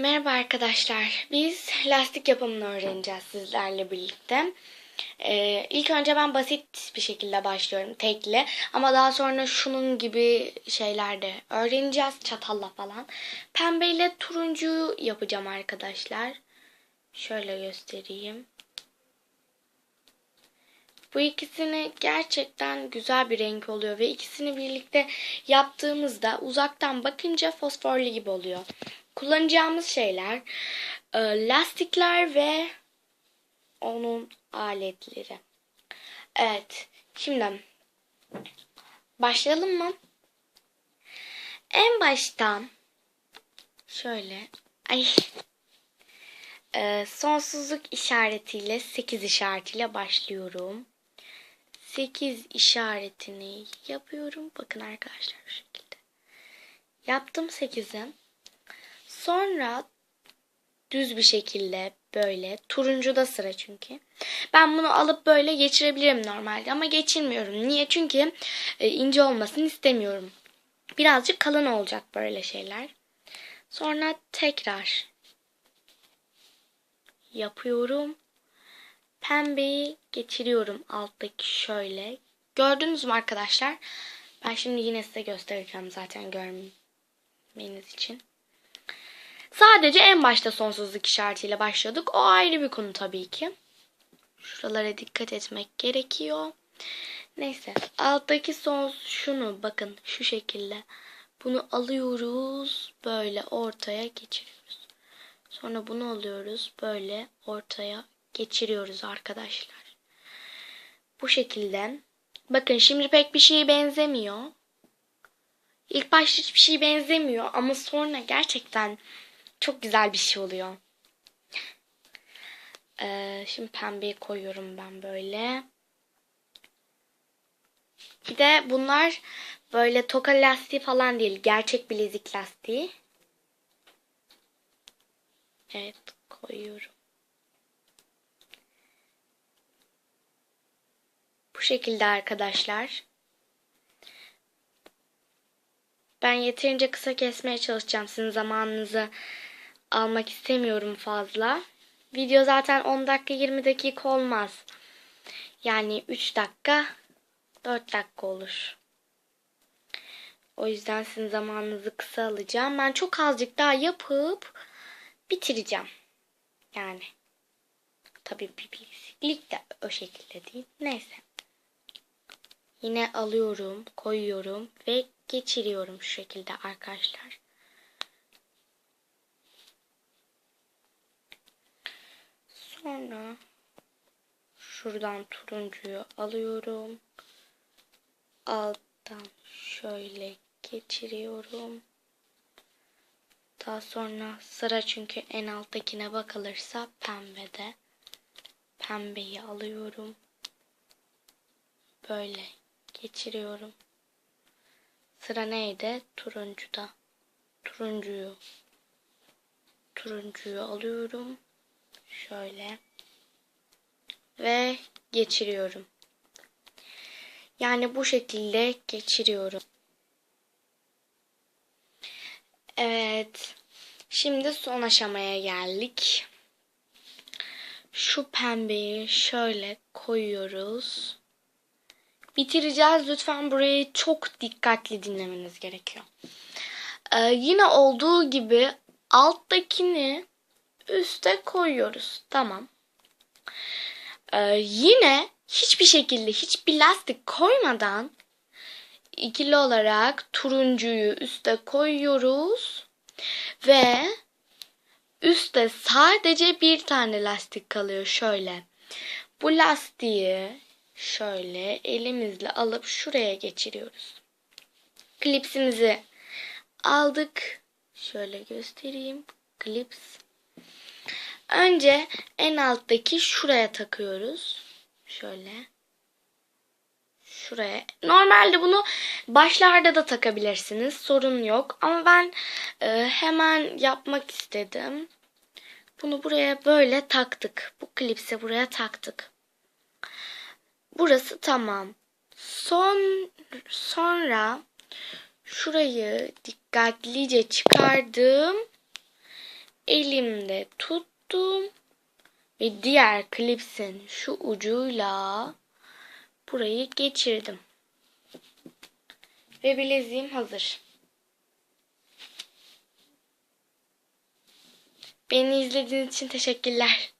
Merhaba arkadaşlar. Biz lastik yapımını öğreneceğiz sizlerle birlikte. Ee, ilk önce ben basit bir şekilde başlıyorum tekli. Ama daha sonra şunun gibi şeyler de öğreneceğiz. Çatalla falan. Pembe ile turuncuyu yapacağım arkadaşlar. Şöyle göstereyim. Bu ikisini gerçekten güzel bir renk oluyor ve ikisini birlikte yaptığımızda uzaktan bakınca fosforlu gibi oluyor. Kullanacağımız şeyler e, lastikler ve onun aletleri. Evet, şimdi başlayalım mı? En baştan şöyle ay e, sonsuzluk işaretiyle 8 işaretiyle başlıyorum. 8 işaretini yapıyorum. Bakın arkadaşlar şu şekilde. Yaptım 8'i. Sonra düz bir şekilde böyle turuncuda sıra çünkü. Ben bunu alıp böyle geçirebilirim normalde ama geçirmiyorum. Niye? Çünkü e, ince olmasını istemiyorum. Birazcık kalın olacak böyle şeyler. Sonra tekrar yapıyorum. Pembeyi geçiriyorum alttaki şöyle. Gördünüz mü arkadaşlar? Ben şimdi yine size göstereceğim zaten görmeniz için. Sadece en başta sonsuzluk işaretiyle başladık. O ayrı bir konu tabii ki. Şuralara dikkat etmek gerekiyor. Neyse. Alttaki son şunu bakın şu şekilde. Bunu alıyoruz. Böyle ortaya geçiriyoruz. Sonra bunu alıyoruz. Böyle ortaya geçiriyoruz arkadaşlar. Bu şekilde. Bakın şimdi pek bir şeye benzemiyor. İlk başta hiçbir şey benzemiyor ama sonra gerçekten çok güzel bir şey oluyor. Ee, şimdi pembeyi koyuyorum ben böyle. Bir de bunlar böyle toka lastiği falan değil. Gerçek bilezik lastiği. Evet koyuyorum. Bu şekilde arkadaşlar. Ben yeterince kısa kesmeye çalışacağım. Sizin zamanınızı almak istemiyorum fazla. Video zaten 10 dakika 20 dakika olmaz. Yani 3 dakika 4 dakika olur. O yüzden sizin zamanınızı kısa alacağım. Ben çok azıcık daha yapıp bitireceğim. Yani tabii bir bilgisizlik de o şekilde değil. Neyse. Yine alıyorum, koyuyorum ve geçiriyorum şu şekilde arkadaşlar. Sonra şuradan turuncuyu alıyorum. Alttan şöyle geçiriyorum. Daha sonra sıra çünkü en alttakine bakılırsa pembede. Pembeyi alıyorum. Böyle geçiriyorum. Sıra neydi? Turuncuda. Turuncuyu turuncuyu alıyorum. Şöyle. Ve geçiriyorum. Yani bu şekilde geçiriyorum. Evet. Şimdi son aşamaya geldik. Şu pembeyi şöyle koyuyoruz. Bitireceğiz. Lütfen burayı çok dikkatli dinlemeniz gerekiyor. Ee, yine olduğu gibi alttakini üste koyuyoruz. Tamam. Ee, yine hiçbir şekilde hiçbir lastik koymadan ikili olarak turuncuyu üste koyuyoruz ve üstte sadece bir tane lastik kalıyor şöyle. Bu lastiği şöyle elimizle alıp şuraya geçiriyoruz. Klipsimizi aldık. Şöyle göstereyim. Klips. Önce en alttaki şuraya takıyoruz. Şöyle. Şuraya. Normalde bunu başlarda da takabilirsiniz. Sorun yok. Ama ben e, hemen yapmak istedim. Bunu buraya böyle taktık. Bu klipse buraya taktık. Burası tamam. Son sonra şurayı dikkatlice çıkardım. Elimde tuttum ve diğer klipsin şu ucuyla burayı geçirdim. Ve bileziğim hazır. Beni izlediğiniz için teşekkürler.